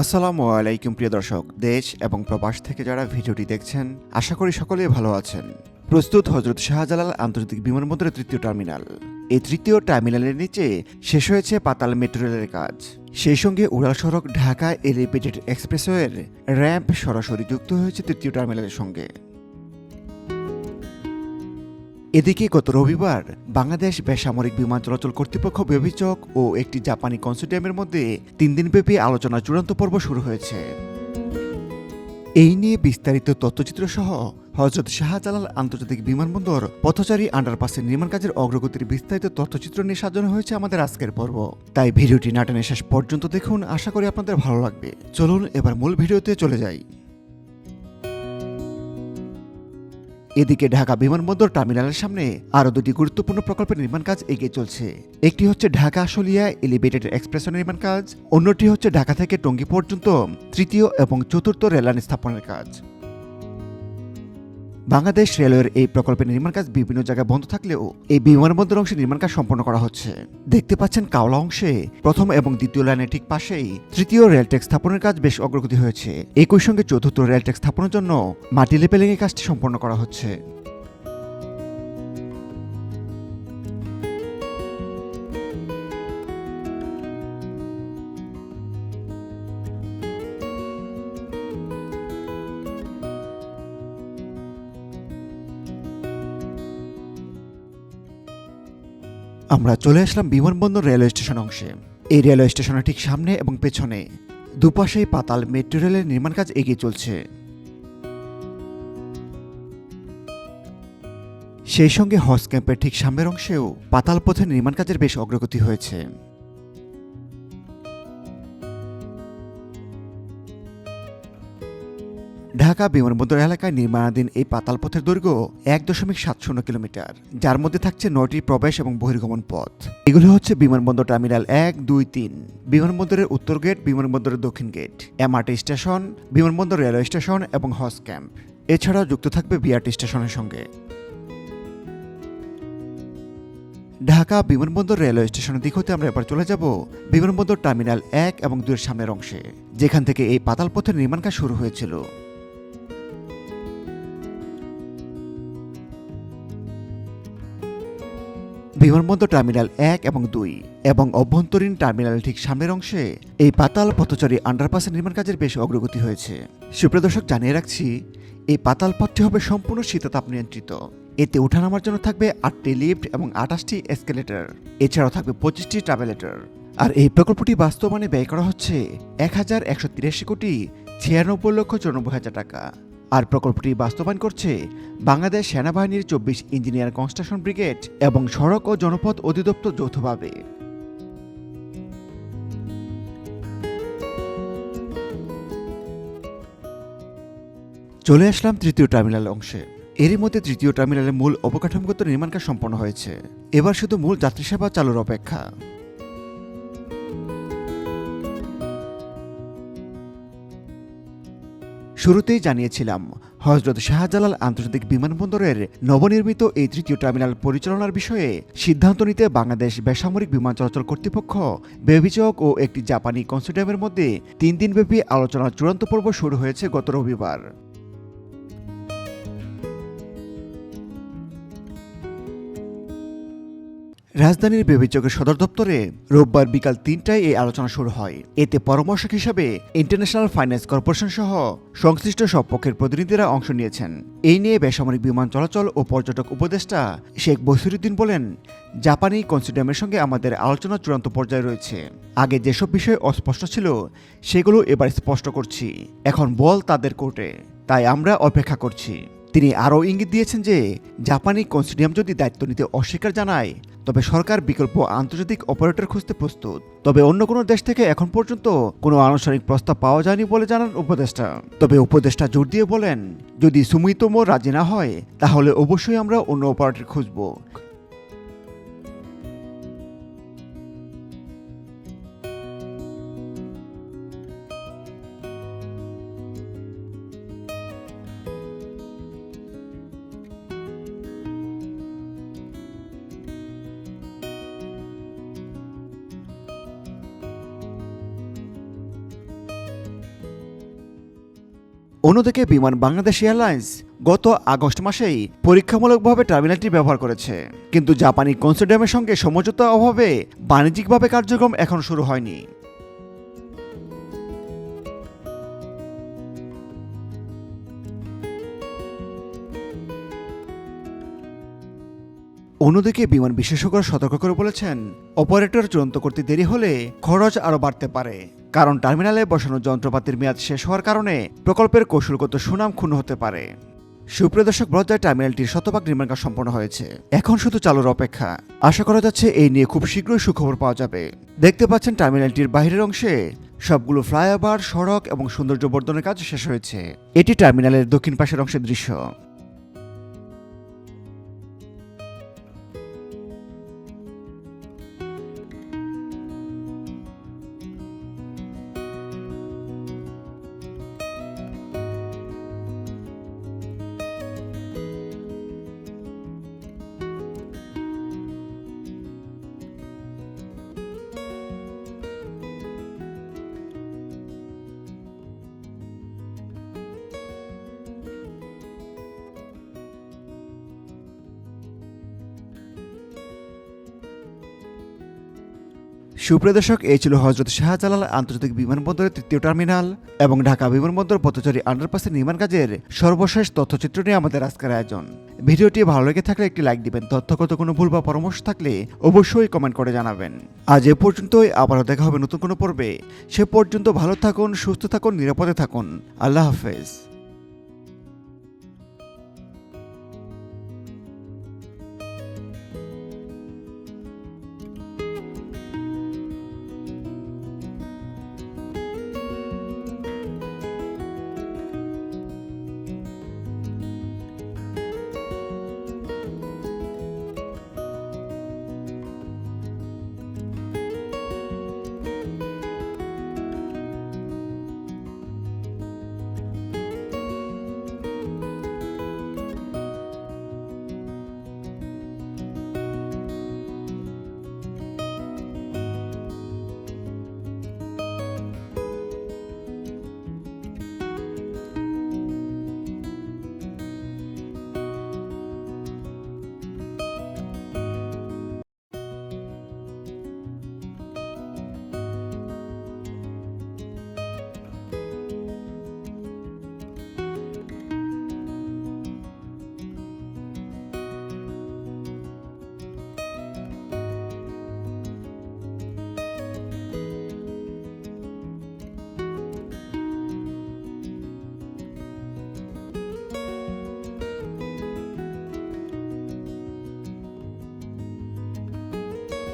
আসসালামু আলাইকুম, প্রিয় দর্শক। দেশ এবং প্রবাস থেকে যারা ভিডিওটি দেখছেন, আশা করি সকলেই ভালো আছেন। প্রস্তুত হজরত শাহজালাল আন্তর্জাতিক বিমানবন্দরের তৃতীয় টার্মিনাল। এই তৃতীয় টার্মিনালের নিচে শেষ হয়েছে পাতাল মেট্রো রেলের কাজ। সেই সঙ্গে উড়াল সড়ক ঢাকা এলিভেটেড এক্সপ্রেসওয়ের র্যাম্প সরাসরি যুক্ত হয়েছে তৃতীয় টার্মিনালের সঙ্গে। এদিকে গত রবিবার বাংলাদেশ বেসামরিক বিমান চলাচল কর্তৃপক্ষ ব্যভিচক ও একটি জাপানি কনসোর্টিয়ামের মধ্যে তিন দিনব্যাপী আলোচনার চূড়ান্ত পর্ব শুরু হয়েছে। এই নিয়ে বিস্তারিত তথ্যচিত্র সহ হজরত শাহজালাল আন্তর্জাতিক বিমানবন্দর পথচারী আন্ডারপাসের নির্মাণ কাজের অগ্রগতির বিস্তারিত তথ্যচিত্র নিয়ে সাজানো হয়েছে আমাদের আজকের পর্ব। তাই ভিডিওটি নাটনের শেষ পর্যন্ত দেখুন। আশা করি আপনাদের ভালো লাগবে। চলুন এবার মূল ভিডিওতে চলে যাই। এদিকে ঢাকা বিমানবন্দর টার্মিনালের সামনে আরও দুটি গুরুত্বপূর্ণ প্রকল্পের নির্মাণ কাজ এগিয়ে চলছে। একটি হচ্ছে ঢাকা আশুলিয়া এলিভেটেড এক্সপ্রেসের নির্মাণ কাজ, অন্যটি হচ্ছে ঢাকা থেকে টঙ্গী পর্যন্ত তৃতীয় এবং চতুর্থ রেললাইন স্থাপনের কাজ। বাংলাদেশ রেলওয়ের এই প্রকল্পের নির্মাণ কাজ বিভিন্ন জায়গায় বন্ধ থাকলেও এই বিমানবন্দর অংশে নির্মাণ কাজ সম্পন্ন করা হচ্ছে। দেখতে পাচ্ছেন কাওলা অংশে প্রথম এবং দ্বিতীয় লাইনের ঠিক পাশেই তৃতীয় রেলটেক স্থাপনের কাজ বেশ অগ্রগতি হয়েছে। একই সঙ্গে চতুর্থ রেলটেক স্থাপনের জন্য মাটি লেপেলিং এর কাজটি সম্পন্ন করা হচ্ছে। আমরা চলে আসলাম বিমানবন্দর রেলওয়ে স্টেশন অংশে। এই রেলওয়ে স্টেশনের ঠিক সামনে এবং পেছনে দুপাশেই পাতাল মেট্রো রেলের নির্মাণ কাজ এগিয়ে চলছে। সেই সঙ্গে হজ ক্যাম্পের ঠিক সামনের অংশেও পাতাল পথের নির্মাণ কাজের বেশ অগ্রগতি হয়েছে। ঢাকা বিমানবন্দর এলাকায় নির্মাণাধীন এই পাতাল পথের দৈর্ঘ্য এক দশমিক সাত শূন্য কিলোমিটার। যার মধ্যে থাকছে নয়টি প্রবেশ এবং বহির্গমন পথ। এগুলো হচ্ছে বিমানবন্দর টার্মিনাল এক, দুই, তিন। বিমানবন্দরের উত্তর গেট, বিমানবন্দরের দক্ষিণ গেট, এমআরটি স্টেশন, বিমানবন্দর রেলওয়ে স্টেশন এবং হজ ক্যাম্প। এছাড়াও যুক্ত থাকবে বিআরটি স্টেশনের সঙ্গে। ঢাকা বিমানবন্দর রেলওয়ে স্টেশনের দিক হতে আমরা এবার চলে যাব বিমানবন্দর টার্মিনাল এক এবং দুইয়ের সামনের অংশে, যেখান থেকে এই পাতাল পথের নির্মাণ কাজ শুরু হয়েছিল। বিমানবন্দর টার্মিনাল এক এবং দুই এবং অভ্যন্তরীণ টার্মিনাল ঠিক সামনের অংশে এই পাতাল পথচারী আন্ডারপাসের নির্মাণ কাজের বেশ অগ্রগতি হয়েছে। সুপ্রদর্শক জানিয়ে রাখছি, এই পাতাল পথটি হবে সম্পূর্ণ শীততাপ নিয়ন্ত্রিত। এতে ওঠানামার জন্য থাকবে আটটি লিফট এবং আঠাশটি এসকেলেটর এছাড়াও থাকবে পঁচিশটি ট্রাভেলেটর আর এই প্রকল্পটি বাস্তবায়নে ব্যয় করা হচ্ছে এক হাজার একশো তিরাশি কোটি ছিয়ানব্বই লক্ষ চৌরানব্বই হাজার টাকা। আর প্রকল্পটি বাস্তবায়ন করছে বাংলাদেশ সেনাবাহিনীর চব্বিশ ইঞ্জিনিয়ার কনস্ট্রাকশন ব্রিগেড এবং সড়ক ও জনপথ অধিদপ্তর যৌথভাবে। চলে আসলাম তৃতীয় টার্মিনাল অংশে। এরই মধ্যে তৃতীয় টার্মিনালের মূল অবকাঠামোগত নির্মাণ কাজ সম্পন্ন হয়েছে। এবার শুধু মূল যাত্রী সেবা চালুর অপেক্ষা। শুরুতেই জানিয়েছিলাম, হজরত শাহজালাল আন্তর্জাতিক বিমানবন্দরের নবনির্মিত এই তৃতীয় টার্মিনাল পরিচালনার বিষয়ে সিদ্ধান্ত নিতে বাংলাদেশ বেসামরিক বিমান চলাচল কর্তৃপক্ষ বেবিচক ও একটি জাপানি কনসোডিয়ামের মধ্যে তিন দিনব্যাপী আলোচনার চূড়ান্ত পর্ব শুরু হয়েছে গত রবিবার। রাজধানীর বিবেচকের সদর দপ্তরে রোববার বিকাল তিনটায় এই আলোচনা শুরু হয়। এতে পরামর্শক হিসাবে ইন্টারন্যাশনাল ফাইন্যান্স কর্পোরেশন সহ সংশ্লিষ্ট সব পক্ষের প্রতিনিধিরা অংশ নিয়েছেন। এই নিয়ে বেসামরিক বিমান চলাচল ও পর্যটক উপদেষ্টা শেখ বসিরুদ্দিন বলেন, জাপানি কনসিডিয়ামের সঙ্গে আমাদের আলোচনা চূড়ান্ত পর্যায়ে রয়েছে। আগে যেসব বিষয় অস্পষ্ট ছিল, সেগুলো এবার স্পষ্ট করছি। এখন বল তাদের কোর্টে। তাই আমরা অপেক্ষা করছি। তিনি আরও ইঙ্গিত দিয়েছেন যে, জাপানি কনসিডিয়াম যদি দায়িত্ব নিতে অস্বীকার জানায় তবে সরকার বিকল্প আন্তর্জাতিক অপারেটর খুঁজতে প্রস্তুত। তবে অন্য কোনো দেশ থেকে এখন পর্যন্ত কোনো আনুষ্ঠানিক প্রস্তাব পাওয়া যায়নি বলে জানান উপদেষ্টা। তবে উপদেষ্টা জোর দিয়ে বলেন, যদি সুমিতম রাজি না হয়, তাহলে অবশ্যই আমরা অন্য অপারেটর খুঁজব। অন্যদিকে বিমান বাংলাদেশ এয়ারলাইন্স গত আগস্ট মাসেই পরীক্ষামূলকভাবে টার্মিনালটি ব্যবহার করেছে। কিন্তু জাপানি কনসোডিয়ামের সঙ্গে সমঝোতার অভাবে বাণিজ্যিকভাবে কার্যক্রম এখন শুরু হয়নি। অন্যদিকে বিমান বিশেষজ্ঞরা সতর্ক করে বলেছেন, অপারেটর চূড়ান্ত করতে দেরি হলে খরচ আরও বাড়তে পারে। কারণ টার্মিনালে বসানো যন্ত্রপাতির মেয়াদ শেষ হওয়ার কারণে প্রকল্পের কৌশলগত সুনাম ক্ষুণ্ণ হতে পারে। সুপ্রদর্শক পর্যায়ে টার্মিনালটির শতভাগ নির্মাণ কাজ সম্পন্ন হয়েছে। এখন শুধু চালুর অপেক্ষা। আশা করা যাচ্ছে এই নিয়ে খুব শীঘ্রই সুখবর পাওয়া যাবে। দেখতে পাচ্ছেন টার্মিনালটির বাইরের অংশে সবগুলো ফ্লাইওভার, সড়ক এবং সৌন্দর্য বর্ধনের কাজ শেষ হয়েছে। এটি টার্মিনালের দক্ষিণ পাশের অংশের দৃশ্য। সুপ্রদর্শক এই ছিল হজরত শাহজালাল আন্তর্জাতিক বিমানবন্দরের তৃতীয় টার্মিনাল এবং ঢাকা বিমানবন্দর পথচারী আন্ডারপাসের নির্মাণ কাজের সর্বশেষ তথ্যচিত্র নিয়ে আমাদের আজকের আয়োজন। ভিডিওটি ভালো লেগে থাকলে একটি লাইক দিবেন। তথ্যগত কোনো ভুল বা পরামর্শ থাকলে অবশ্যই কমেন্ট করে জানাবেন। আজ এ পর্যন্তই। আবারও দেখা হবে নতুন কোনো পর্বে। সে পর্যন্ত ভালো থাকুন, সুস্থ থাকুন, নিরাপদে থাকুন। আল্লাহ হাফেজ।